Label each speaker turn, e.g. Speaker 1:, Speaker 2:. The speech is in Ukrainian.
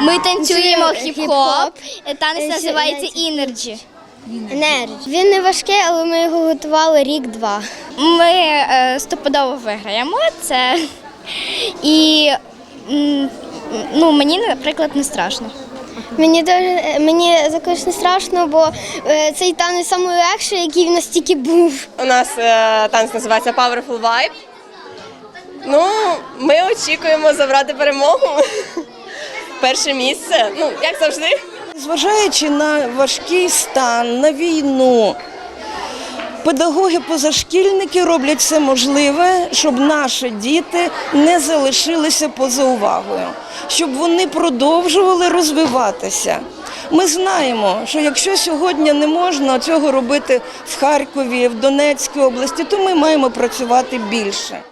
Speaker 1: Ми танцюємо хіп-хоп. Танець називається
Speaker 2: танцю-
Speaker 1: Energy.
Speaker 2: Він не важкий, але ми його готували рік-два.
Speaker 1: Ми е, стопудово виграємо це. І м, ну, мені, наприклад, не страшно.
Speaker 2: Мені дуже мені також не страшно, бо е, цей танець найлегший, який в нас тільки був.
Speaker 3: У нас е, танець називається Powerful Vibe. Ну, ми очікуємо забрати перемогу. Перше місце. Ну, як завжди.
Speaker 4: Зважаючи на важкий стан, на війну, педагоги-позашкільники роблять все можливе, щоб наші діти не залишилися поза увагою, щоб вони продовжували розвиватися. Ми знаємо, що якщо сьогодні не можна цього робити в Харкові, в Донецькій області, то ми маємо працювати більше.